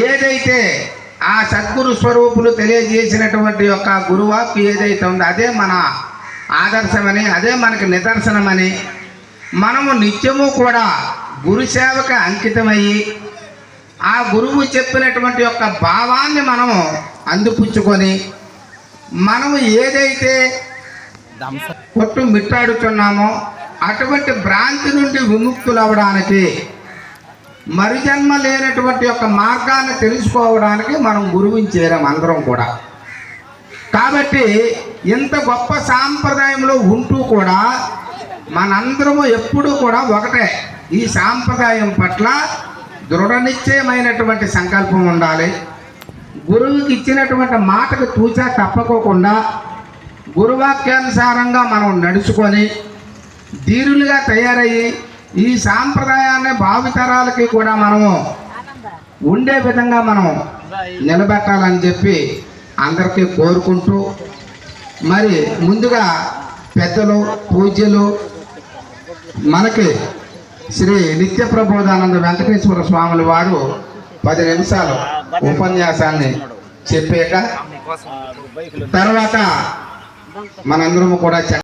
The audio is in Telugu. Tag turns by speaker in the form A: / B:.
A: ఏదైతే ఆ సద్గురు స్వరూపులు తెలియజేసినటువంటి యొక్క గురువాక్కు ఏదైతే ఉందో అదే మన ఆదర్శమని అదే మనకి నిదర్శనమని మనము నిత్యము కూడా గురు సేవకు అంకితమయ్యి ఆ గురువు చెప్పినటువంటి యొక్క భావాన్ని మనము అందిపుచ్చుకొని మనము ఏదైతే కొట్టు మిట్టాడుతున్నామో అటువంటి భ్రాంతి నుండి విముక్తులవడానికి మరుజన్మ లేనటువంటి యొక్క మార్గాన్ని తెలుసుకోవడానికి మనం గురువుని చేరాం అందరం కూడా. కాబట్టి ఇంత గొప్ప సాంప్రదాయంలో ఉంటూ కూడా మనందరము ఎప్పుడూ కూడా ఒకటే. ఈ సాంప్రదాయం పట్ల దృఢ నిశ్చయమైనటువంటి సంకల్పం ఉండాలి. గురువుకి ఇచ్చినటువంటి మాటకు తూచా తప్పకోకుండా గురువాక్యానుసారంగా మనం నడుచుకొని ధీరులుగా తయారయ్యి ఈ సాంప్రదాయాన్ని భావితరాలకి కూడా మనము ఉండే విధంగా మనం నిలబెట్టాలని చెప్పి అందరికీ కోరుకుంటూ మరి ముందుగా పెద్దలు పూజ్యులు మనకి శ్రీ నిత్య ప్రబోధానంద వెంకటేశ్వర స్వాముల వారు పది నిమిషాలు ఉపన్యాసాన్ని చెప్పాక తర్వాత మనందరము కూడా